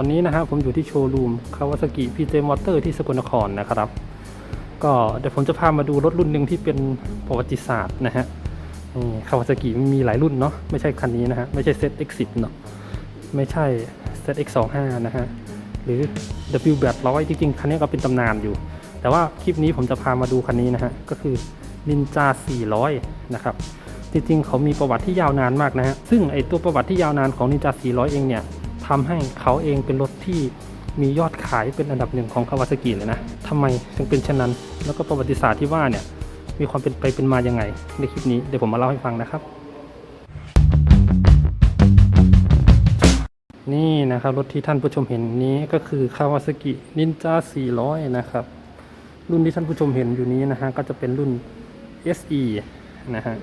ตอนนี้นะฮะผมอยู่ที่โชว์รูมคาวาซากิพีเจมอเตอร์ที่สกลนครนะครับ ก็เดี๋ยวผมจะพามาดูรถรุ่นหนึ่งที่เป็นประวัติศาสตร์นะฮะคาวาซากิมีหลายรุ่นเนาะไม่ใช่คันนี้นะฮะ ไม่ใช่ ZX10 เนาะไม่ใช่ ZX25 นะฮะ หรือ W 8 0 0 จริงๆ คันนี้ก็เป็นตำนานอยู่ แต่ว่าคลิปนี้ผมจะพามาดูคันนี้นะฮะ ก็คือ Ninja 400 นะครับจริงๆ เขามีประวัติที่ยาวนานมากนะฮะ ซึ่งไอตัวประวัติที่ยาวนานของ Ninja 400 เองเนี่ย ทำให้เขาเองเป็นรถที่มียอดขายเป็นอันดับหนึ่งของคาวาซากิเลยนะทำไมถึงเป็นเช่นนั้น แล้วก็ประวัติศาสตร์ที่ว่าเนี่ยมีความเป็นไปเป็นมายังไง ในคลิปนี้เดี๋ยวผมมาเล่าให้ฟังนะครับ นี่นะครับรถที่ท่านผู้ชมเห็นนี้ก็คือคาวาซากินินจา400 นะครับ รุ่นที่ท่านผู้ชมเห็นอยู่นี้นะฮะก็จะเป็นรุ่น SE นะฮะ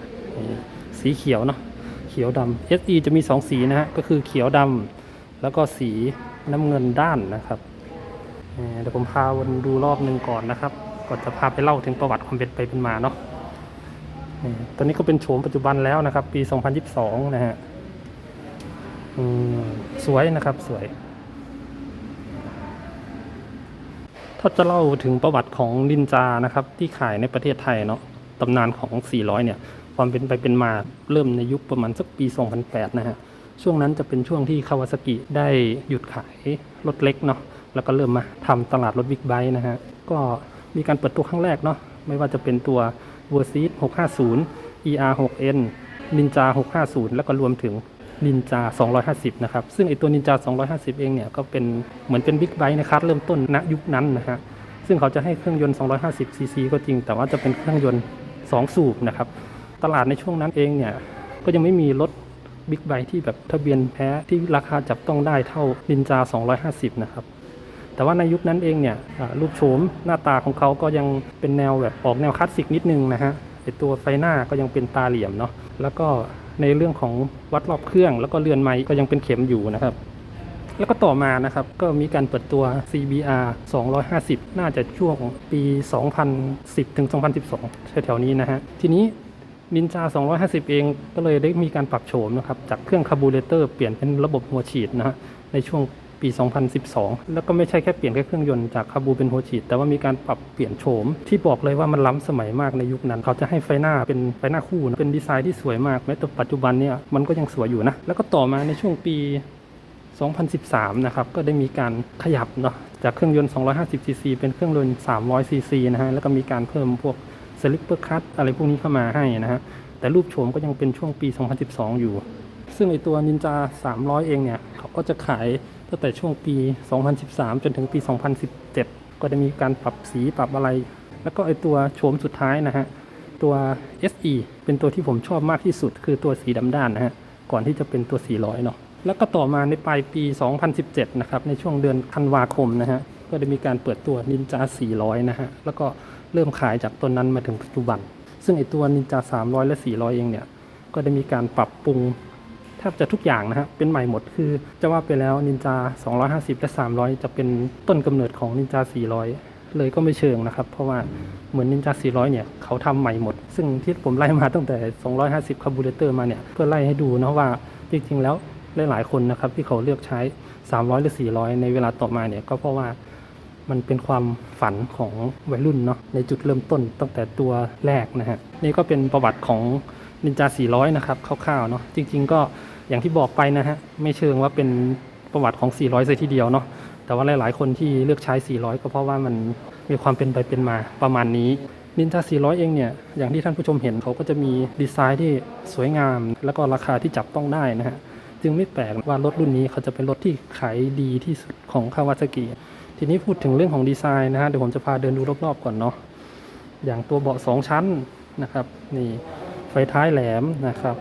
สีเขียวเนาะเขียวดำ SE จะมี 2 สีนะฮะก็คือเขียวดำ แล้วก็สีน้ำเงินด้านนะครับเดี๋ยวผมพาวนดูรอบหนึ่งก่อนนะครับ ก่อนจะพาไปเล่าถึงประวัติความเป็นไปเป็นมาเนาะตอนนี้ก็เป็นโฉมปัจจุบันแล้วนะครับ ปี 2022 นะฮะสวยนะครับสวย ถ้าจะเล่าถึงประวัติของนินจานะครับ ที่ขายในประเทศไทยเนาะตำนานของ 400 เนี่ย ความเป็นไปเป็นมาเริ่มในยุคประมาณสักปี 2008 นะฮะ ช่วงนั้นจะเป็นช่วงที่คาวาซากิได้หยุดขายรถเล็กเนาะแล้วก็เริ่มมาทำตลาดรถบิ๊กไบค์นะฮะ ก็มีการเปิดตัวครั้งแรกเนาะไม่ว่าจะเป็นตัว v e r s i s 650 ER 6N Ninja 650 แล้วก็รวมถึงนินจา 250 นะครับ ซึ่งไอตัวนินจา 250 เองเนี่ย ก็เป็นเหมือนเป็นบิ๊กไบค์ในคัสเริ่มต้นณยุคนั้นนะฮะ ซึ่งเขาจะให้เครื่องยนต์ 250 ซีซีก็จริง แต่ว่าจะเป็นเครื่องยนต์ 2 สูบนะครับ ตลาดในช่วงนั้นเองเนี่ย ก็ยังไม่มีรถ บิ๊กไบค์ที่แบบทะเบียนแพ้ที่ราคาจับต้องได้เท่านินจา 250 นะครับ แต่ว่าในยุคนั้นเองเนี่ยรูปโฉมหน้าตาของเขาก็ยังเป็นแนวแบบออกแนวคลาสสิกนิดนึงนะฮะไอตัวไฟหน้าก็ยังเป็นตาเหลี่ยมเนาะแล้วก็ในเรื่องของวัดรอบเครื่อง แล้วก็เรือนไม้ก็ยังเป็นเข็มอยู่นะครับแล้วก็ต่อมานะครับก็มีการเปิดตัว CBR 250 น่าจะช่วงปี 2010 ถึง 2012 แถวๆนี้นะฮะ ทีนี้ นินจา 250 เองก็เลยได้มีการปรับโฉมนะครับ จากเครื่องคาร์บูเรเตอร์เปลี่ยนเป็นระบบหัวฉีดนะฮะในช่วงปี 2012 แล้วก็ไม่ใช่แค่เปลี่ยนแค่เครื่องยนต์จากคาร์บูเป็นหัวฉีด แต่ว่ามีการปรับเปลี่ยนโฉม ที่บอกเลยว่ามันล้ำสมัยมากในยุคนั้น เขาจะให้ไฟหน้าเป็นไฟหน้าคู่นะเป็นดีไซน์ที่สวยมากแม้แต่ปัจจุบันเนี่ยมันก็ยังสวยอยู่นะ แล้วก็ต่อมาในช่วงปี 2013 นะครับ ก็ได้มีการขยับเนาะจากเครื่องยนต์ 250 ซีซีเป็นเครื่องยนต์ 300 ซีซีนะฮะแล้วก็มีการเพิ่มพวก สลิปเปอร์คัตอะไรพวกนี้เข้ามาให้นะฮะ แต่รูปโฉมก็ยังเป็นช่วงปี 2012 อยู่ ซึ่งไอตัวนินจา 300 เองเนี่ย เขาก็จะขายตั้งแต่ช่วงปี 2013 จนถึงปี 2017 ก็ได้มีการปรับสีปรับอะไร แล้วก็ไอตัวโฉมสุดท้ายนะฮะ ตัว SE เป็นตัวที่ผมชอบมากที่สุด คือตัวสีดำด้านนะฮะ ก่อนที่จะเป็นตัว 400 เนาะแล้วก็ต่อมาในปลายปี 2017 นะครับ ในช่วงเดือนธันวาคมนะฮะ ก็ได้มีการเปิดตัว Ninja 400 นะฮะ แล้วก็ เริ่มขายจากตัวนั้นมาถึงปัจจุบัน ซึ่งไอตัว Ninja 300 และ 400 เองเนี่ย ก็ได้มีการปรับปรุงแทบจะทุกอย่างนะฮะเป็นใหม่หมดคือจะว่าไปแล้ว Ninja 250 และ 300 จะเป็นต้นกำเนิดของ Ninja 400 เลยก็ไม่เชิงนะครับ เพราะว่าเหมือน Ninja 400 เนี่ยเขาทำใหม่หมด ซึ่งที่ผมไล่มาตั้งแต่ 250คาบูเรเตอร์มาเนี่ยเพื่อไล่ให้ดูนะว่าจริงๆแล้วหลายๆคนนะครับที่เขาเลือกใช้ 300 หรือ 400 ในเวลาต่อมาเนี่ยก็เพราะว่า มันเป็นความฝันของวัยรุ่นเนาะในจุดเริ่มต้นตั้งแต่ตัวแรกนะฮะนี่ก็เป็นประวัติของ Ninja 400 นะครับคร่าวๆเนาะจริง ๆ ก็อย่างที่บอกไปนะฮะไม่เชิงว่าเป็นประวัติของ 400ซะทีเดียวเนาะแต่ว่าหลาย ๆ คนที่เลือกใช้ 400 ก็เพราะว่ามันมีความเป็นไปเป็นมาประมาณนี้นินจา 400 เองเนี่ย อย่างที่ท่านผู้ชมเห็นเขาก็จะมีดีไซน์ที่สวยงาม แล้วก็ราคาที่จับต้องได้นะฮะ จึงไม่แปลกว่ารถรุ่นนี้เขาจะเป็นรถที่ขายดีที่สุดของคาวาซากิ ทีนี้พูดถึงเรื่องของดีไซน์นะฮะเดี๋ยวผมจะพาเดินดูรอบๆก่อนเนาะอย่างตัวเบาะสองชั้นนะครับนี่ไฟท้ายแหลมนะครับ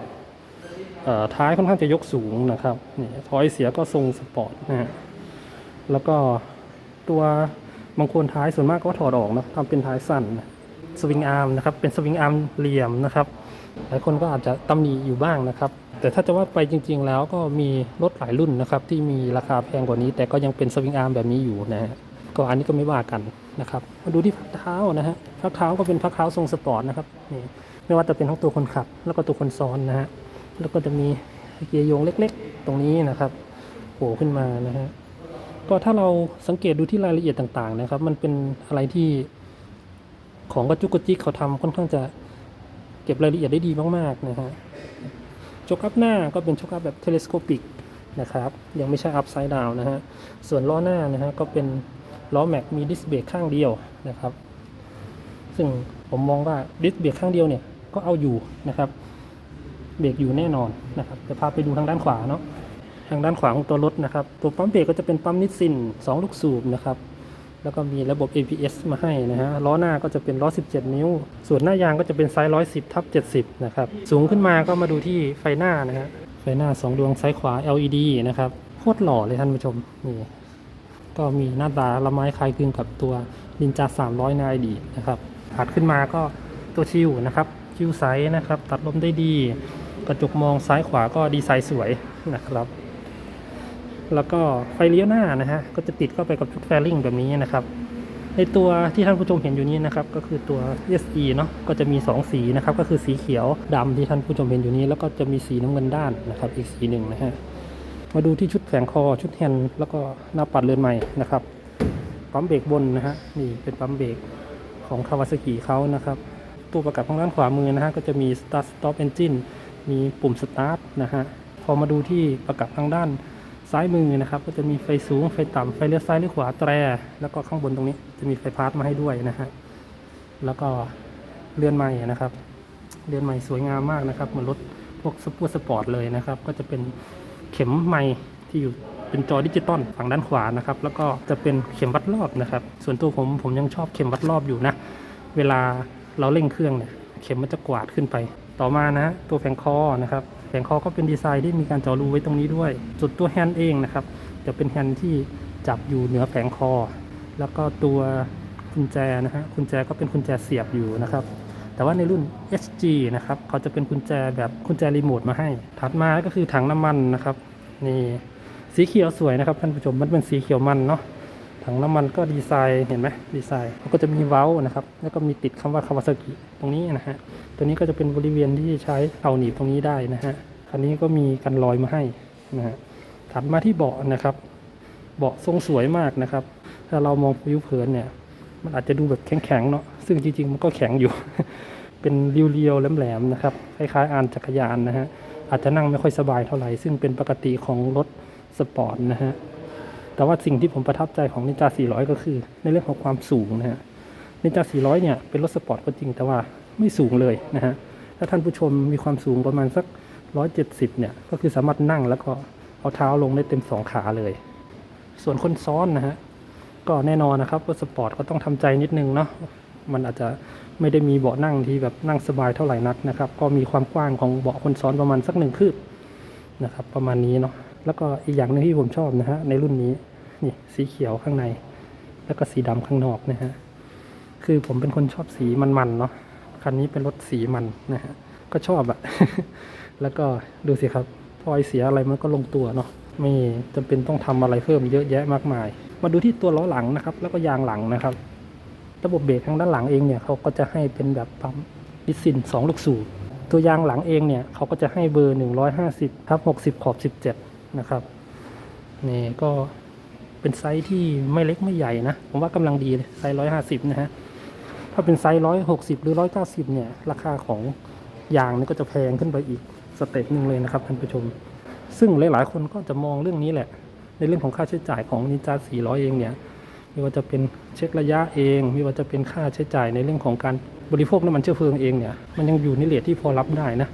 เอ่อท้ายค่อนข้างจะยกสูงนะครับนี่ถอยเสียก็ทรงสปอร์ตนะฮะแล้วก็ตัวบางคนท้ายส่วนมากก็ถอดออกนะทำเป็นท้ายสั้นสวิงอาร์มนะครับเป็นสวิงอาร์มเหลี่ยมนะครับ หลายคนก็อาจจะตำหนิอยู่บ้างนะครับ แต่ถ้าจะว่าไปจริง ๆ แล้วก็มีรถหลายรุ่นนะครับ ที่มีราคาแพงกว่านี้ แต่ก็ยังเป็นสวิงอาร์มแบบนี้อยู่นะฮะก็อันนี้ก็ไม่ว่ากันนะครับ มาดูที่พักเท้านะฮะพักเท้าก็เป็นพักเท้าทรงสปอร์ตนะครับนี่ไม่ว่าจะเป็นทั้งตัวคนขับ แล้วก็ตัวคนซ้อนนะฮะแล้วก็จะมีเกียร์โยงเล็ก ๆ ตรงนี้นะครับโผล่ขึ้นมานะฮะก็ถ้าเราสังเกตดูที่รายละเอียดต่างๆนะครับ มันเป็นอะไรที่ของกระจุกกระจิกเขาทำค่อนข้างจะเก็บรายละเอียดได้ดีมากๆนะฮะ ชคอัพหน้าก็เป็นโชคอัพแบบเทเลสโคปิกนะครับ ยังไม่ใช่อัพไซด์ดาวนะฮะ ส่วนล้อหน้านะฮะก็เป็นล้อแม็กมีดิสเบรกข้างเดียวนะครับ ซึ่งผมมองว่าดิสเบรกข้างเดียวเนี่ยก็เอาอยู่นะครับ เบรกอยู่แน่นอนนะครับ จะพาไปดูทางด้านขวาเนาะ ทางด้านขวาของตัวรถนะครับ ตัวปั๊มเบรกก็จะเป็นปั๊มนิสซิน2 ลูกสูบนะครับ แล้วก็มีระบบ ABS มาให้นะฮะล้อหน้าก็จะเป็นล้อ 17 นิ้ว ส่วนหน้ายางก็จะเป็นไซส์ 110ทับ70 นะครับ สูงขึ้นมาก็มาดูที่ไฟหน้านะฮะไฟหน้า 2 ดวงซ้ายขวา LED นะครับโคตรหล่อเลยท่านผู้ชมนี่ก็มีหน้าตาละไม้คล้ายคลึงกับตัวนินจา 300 ในอดีนะครับถัดขึ้นมาก็ตัวชิวนะครับชิวไซส์นะครับ ตัดลมได้ดี กระจกมองซ้ายขวาก็ดีไซน์สวยนะครับ แล้วก็ไฟเลี้ยวหน้านะฮะก็จะติดเข้าไปกับชุดแฟลิงแบบนี้นะครับ ในตัวที่ท่านผู้ชมเห็นอยู่นี้นะครับก็คือตัว SE เนาะก็จะมี 2 สีนะครับก็คือสีเขียวดำที่ท่านผู้ชมเห็นอยู่นี้ แล้วก็จะมีสีน้ำเงินด้านนะครับ อีกสีหนึ่งนะฮะมาดูที่ชุดแผงคอชุดแฮนด์แล้วก็หน้าปัดเรือนใหม่นะครับปั๊มเบรกบนนะฮะนี่เป็นปั๊มเบรกของคาวาซากิเขานะครับตัวประกับทางด้านขวามือนะฮะก็จะมี start stop engine มีปุ่ม start นะฮะพอมาดูที่ประกับทางด้าน ซ้ายมือนะครับ ก็จะมีไฟสูงไฟต่ำไฟเลี้ยวซ้ายเลี้ยวขวาแตร แล้วก็ข้างบนตรงนี้จะมีไฟพาร์ทมาให้ด้วยนะฮะแล้วก็เรือนใหม่นะครับเรือนใหม่สวยงามมากนะครับเหมือนรถพวกสปอร์สปอร์ตเลยนะครับ ก็จะเป็นเข็มไม้ที่อยู่เป็นจอดิจิตอลฝั่งด้านขวานะครับ แล้วก็จะเป็นเข็มวัดรอบนะครับ ส่วนตัวผมผมยังชอบเข็มวัดรอบอยู่นะ เวลาเราเร่งเครื่องเนี่ยเข็มมันจะกวาดขึ้นไป ต่อมานะ ตัวแผงคอนะครับ งคอก็เป็นดีไซน์ที่มีการเจาะรูไว้ตรงนี้ด้วยส่วนตัวแฮนด์เองนะครับ จะเป็นแฮนด์ที่จับอยู่เหนือแผงคอ แล้วก็ตัวกุญแจนะฮะกุญแจก็เป็นกุญแจเสียบอยู่นะครับแต่ว่าในรุ่น SG นะครับเขาจะเป็นกุญแจแบบกุญแจรีโมทมาให้ ถัดมาก็คือถังน้ำมันนะครับนี่สีเขียวสวยนะครับท่านผู้ชมมันเป็นสีเขียวมันเนาะ ถังน้ำมันก็ดีไซน์เห็นไหมดีไซน์มันก็จะมีเว้านะครับ แล้วก็มีติดคำว่าคาวาซากิตรงนี้นะฮะตัวนี้ก็จะเป็นบริเวณที่ใช้เอาหนีบตรงนี้ได้นะฮะคันนี้ก็มีกันรอยมาให้นะฮะถัดมาที่เบาะนะครับ เบาะทรงสวยมากนะครับ ถ้าเรามองผิวเผินเนี่ย มันอาจจะดูแบบแข็งๆเนาะซึ่งจริงๆมันก็แข็งอยู่ เป็นเรียวๆแหลมๆนะครับคล้ายๆอานจักรยานนะฮะอาจจะนั่งไม่ค่อยสบายเท่าไหร่ซึ่งเป็นปกติของรถสปอร์ตนะฮะ แต่ว่าสิ่งที่ผมประทับใจของนินจา 400 ก็คือในเรื่องของความสูงนะฮะนินจา 400 เนี่ยเป็นรถสปอร์ตก็จริงแต่ว่าไม่สูงเลยนะฮะถ้าท่านผู้ชมมีความสูงประมาณสัก 170 เนี่ยก็คือสามารถนั่งแล้วก็เอาเท้าลงได้เต็มสองขาเลย ส่วนคนซ้อนนะฮะก็แน่นอนนะครับรถสปอร์ตก็ต้องทำใจนิดนึงเนาะมันอาจจะไม่ได้มีเบาะนั่งที่แบบนั่งสบายเท่าไหร่นักนะครับ ก็มีความกว้างของเบาะคนซ้อนประมาณสักหนึ่งคืบนะครับ ประมาณนี้เนาะ แล้วก็อีกอย่างหนึงที่ผมชอบนะฮะในรุ่นนี้นี่สีเขียวข้างใน แล้วก็สีดำข้างนอกนะฮะคือผมเป็นคนชอบสีมันๆเนาะคันนี้เป็นรถสีมันนะฮะก็ชอบอะแล้วก็ดูสิครับพอไอเสียอะไรมันก็ลงตัวเนาะไม่จำเป็นต้องทำอะไรเพิ่มเยอะแยะมากมาย มาดูที่ตัวล้อหลังนะครับ แล้วก็ยางหลังนะครับ ระบบเบรกทางด้านหลังเองเนี่ยเขาก็จะให้เป็นแบบปั๊มดิสซิน2ลูกสูบตัวยางหลังเองเนี่ยเขาก็จะให้เบอร์ 150ทับ60 ขอบ 17 นะครับ นี่ก็เป็นไซส์ที่ไม่เล็กไม่ใหญ่นะ ผมว่ากำลังดีเลยไซส์150นะฮะ ถ้าเป็นไซส์160หรือ190เนี่ย ราคาของยางนี่ก็จะแพงขึ้นไปอีกสเต็ปหนึ่งเลยนะครับท่านผู้ชม ซึ่งหลายๆคนก็จะมองเรื่องนี้แหละ ในเรื่องของค่าใช้จ่ายของนินจา400 เองเนี่ยไม่ว่าจะเป็นเช็คระยะเองไม่ว่าจะเป็นค่าใช้จ่ายในเรื่องของการบริโภคน้ำมันเชื้อเพลิงเองเนี่ยมันยังอยู่ในเลทที่พอรับได้นะ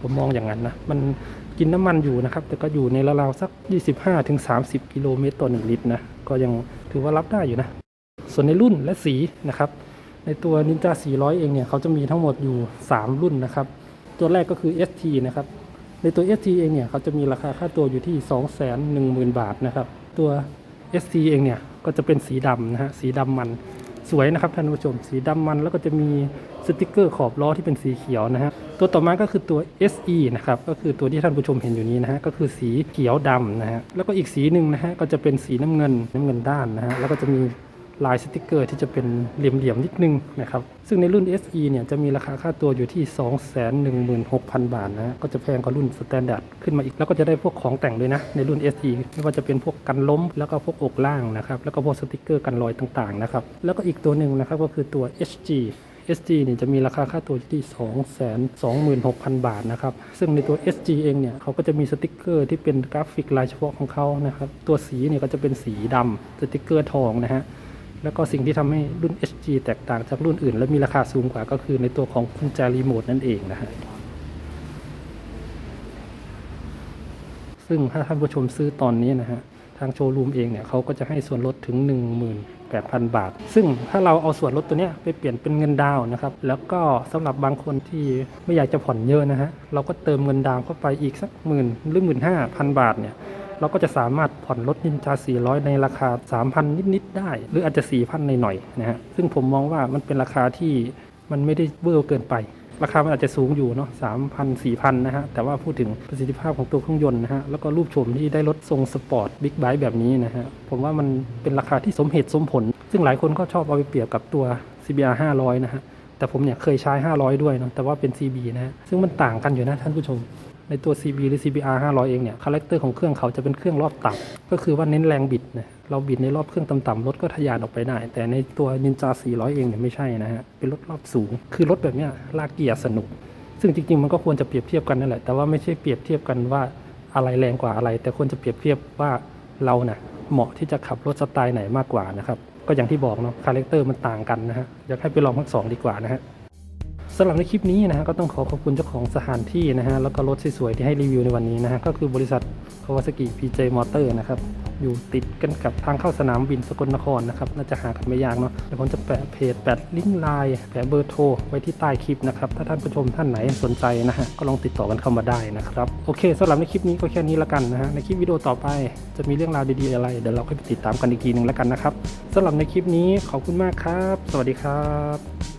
ผมมองอย่างนั้นนะ มันกินน้ำมันอยู่นะครับ แต่ก็อยู่ในราวๆสัก 25-30 กิโลเมตรต่อ 1 ลิตรนะ ก็ยังถือว่ารับได้อยู่นะ ส่วนในรุ่นและสีนะครับ ในตัว Ninja 400 เองเนี่ยเขาจะมีทั้งหมดอยู่ 3 รุ่นนะครับ ตัวแรกก็คือ ST นะครับ ในตัว ST เองเนี่ยเขาจะมีราคาค่าตัวอยู่ที่ 210,000 บาทนะครับ ตัว ST เองเนี่ยก็จะเป็นสีดำนะฮะ สีดำมัน สวยนะครับท่านผู้ชมสีดำมันแล้วก็จะมีสติกเกอร์ขอบล้อที่เป็นสีเขียวนะฮะตัวต่อมาก็คือตัว SE นะครับก็คือตัวที่ท่านผู้ชมเห็นอยู่นี้นะฮะก็คือสีเขียวดำนะฮะแล้วก็อีกสีหนึ่งนะฮะก็จะเป็นสีน้ำเงินน้ำเงินด้านนะฮะแล้วก็จะมี ลายสติกเกอร์ที่จะเป็นเหลี่ยมๆนิดนึงนะครับ ซึ่งในรุ่น SE เนี่ยจะมีราคาค่าตัวอยู่ที่ 216,000 บาทนะ ก็จะแพงกว่ารุ่นสแตนดาร์ดขึ้นมาอีก แล้วก็จะได้พวกของแต่งด้วยนะ ในรุ่น SE ไม่ว่าจะเป็นพวกกันล้ม แล้วก็พวกอกล่างนะครับ แล้วก็พวกสติกเกอร์กันรอยต่างๆนะครับ แล้วก็อีกตัวหนึ่งนะครับก็คือตัว HG SG เนี่ยจะมีราคาค่าตัวอยู่ที่ 226,000 บาทนะครับ ซึ่งในตัว SG เองเนี่ยเขาก็จะมีสติกเกอร์ที่เป็นกราฟิกลายเฉพาะของเขานะครับ ตัวสีเนี่ยก็จะเป็นสีดำสติกเกอร์ทองนะฮะ แล้วก็สิ่งที่ทำให้รุ่น HG แตกต่างจากรุ่นอื่น และมีราคาสูงกว่าก็คือในตัวของกุญแจรีโมทนั่นเองนะฮะซึ่งถ้าท่านผู้ชมซื้อตอนนี้นะฮะทางโชว์รูมเองเนี่ยเขาก็จะให้ส่วนลดถึง 18,000 บาท ซึ่งถ้าเราเอาส่วนลดตัวเนี้ยไปเปลี่ยนเป็นเงินดาวนะครับ แล้วก็สำหรับบางคนที่ไม่อยากจะผ่อนเยอะนะฮะ เราก็เติมเงินดาวเข้าไปอีกสักหมื่นหรือหมื่นห้าพันบาทเนี่ย เราก็จะสามารถผ่อนรถนินจา 400 ในราคา 3,000 นิด ๆ ได้ หรืออาจจะ 4,000 หน่อย ๆ นะฮะ ซึ่งผมมองว่ามันเป็นราคาที่มันไม่ได้เวอร์เกินไป ราคามันอาจจะสูงอยู่เนาะ3,000 4,000นะฮะ แต่ว่าพูดถึงประสิทธิภาพของตัวเครื่องยนต์นะฮะ แล้วก็รูปโฉมที่ได้รถทรงสปอร์ตบิ๊กไบค์แบบนี้นะฮะ ผมว่ามันเป็นราคาที่สมเหตุสมผล ซึ่งหลายคนก็ชอบเอาไปเปรียบกับตัว CBR 500 นะฮะ แต่ผมเนี่ยเคยใช้ 500 ด้วยเนาะ แต่ว่าเป็น CB นะฮะ ซึ่งมันต่างกันอยู่นะท่านผู้ชม ในตัว CB หรือ CBR 500 เองเนี่ยคาแรคเตอร์ของเครื่องเขาจะเป็นเครื่องรอบต่ำก็คือว่าเน้นแรงบิดนะเราบิดในรอบเครื่องต่ำๆรถก็ทะยานออกไปได้ แต่ในตัว Ninja 400 เองเนี่ยไม่ใช่นะฮะเป็นรถรอบสูง คือรถแบบเนี้ยลากเกียร์สนุก ซึ่งจริงๆมันก็ควรจะเปรียบเทียบกันนั่นแหละแต่ว่าไม่ใช่เปรียบเทียบกันว่าอะไรแรงกว่าอะไร แต่ควรจะเปรียบเทียบว่าเราน่ะเหมาะที่จะขับรถสไตล์ไหนมากกว่านะครับก็อย่างที่บอกเนาะคาแรคเตอร์มันต่างกันนะฮะอยากให้ไปลองทั้งสองดีกว่านะฮะ สำหรับในคลิปนี้นะฮะก็ต้องขอขอบคุณเจ้าของสถานที่นะฮะแล้วก็รถสวยๆที่ให้รีวิวในวันนี้นะฮะก็คือบริษัท Kawasaki PJ Motor นะครับอยู่ติดกันกับทางเข้าสนามบินสกลนครนะครับน่าจะหากันไม่ยากเนาะเดี๋ยวผมจะแปะเพจแปะลิงก์ไลน์แปะเบอร์โทรไว้ที่ใต้คลิปนะครับถ้าท่านผู้ชมท่านไหนสนใจนะฮะก็ลองติดต่อกันเข้ามาได้นะครับโอเคสำหรับในคลิปนี้ก็แค่นี้ละกันนะฮะในคลิปวิดีโอต่อไปจะมีเรื่องราวดีๆอะไรเดี๋ยวเราค่อยไปติดตามกันอีกทีหนึ่งละกันนะครับสำหรับในคลิปนี้ขอบคุณมากครับ สวัสดีครับ